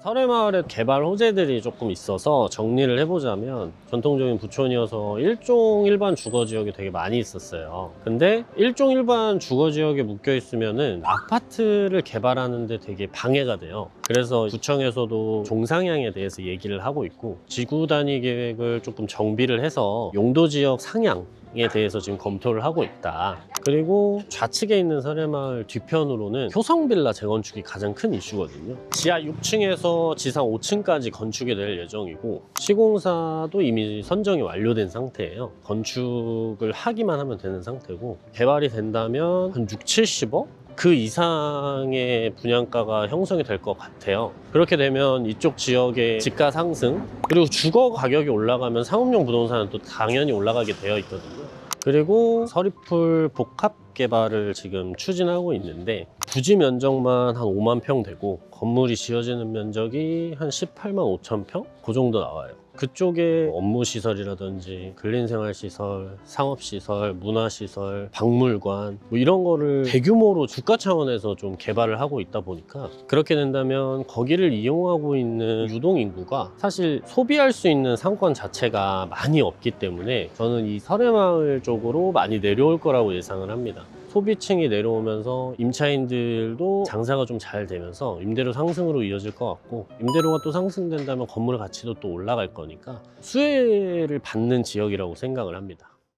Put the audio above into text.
설해마을에 개발 호재들이 조금 있어서 정리를 해보자면 전통적인 부촌이어서 일종 일반 주거 지역이 되게 많이 있었어요. 근데 일종 일반 주거 지역에 묶여 있으면은 아파트를 개발하는데 되게 방해가 돼요. 그래서 구청에서도 종상향에 대해서 얘기를 하고 있고 지구 단위 계획을 조금 정비를 해서 용도 지역 상향 에 대해서 지금 검토를 하고 있다. 그리고 좌측에 있는 설해마을 뒤편으로는 효성빌라 재건축이 가장 큰 이슈거든요. 지하 6층에서 지상 5층까지 건축이 될 예정이고 시공사도 이미 선정이 완료된 상태예요. 건축을 하기만 하면 되는 상태고 개발이 된다면 한 6, 70억? 그 이상의 분양가가 형성이 될 것 같아요. 그렇게 되면 이쪽 지역의 집가 상승, 그리고 주거 가격이 올라가면 상업용 부동산은 또 당연히 올라가게 되어 있거든요. 그리고 서리풀 복합 개발을 지금 추진하고 있는데 부지 면적만 한 5만 평 되고 건물이 지어지는 면적이 한 18만 5천 평? 그 정도 나와요. 그쪽에 업무 시설이라든지 근린 생활 시설, 상업 시설, 문화 시설, 박물관 뭐 이런 거를 대규모로 국가 차원에서 좀 개발을 하고 있다 보니까 그렇게 된다면 거기를 이용하고 있는 유동 인구가 사실 소비할 수 있는 상권 자체가 많이 없기 때문에 저는 이 설해마을 쪽으로 많이 내려올 거라고 예상을 합니다. 소비층이 내려오면서 임차인들도 장사가 좀 잘 되면서 임대료 상승으로 이어질 것 같고 임대료가 또 상승된다면 건물의 가치도 또 올라갈 거니까 수혜를 받는 지역이라고 생각을 합니다.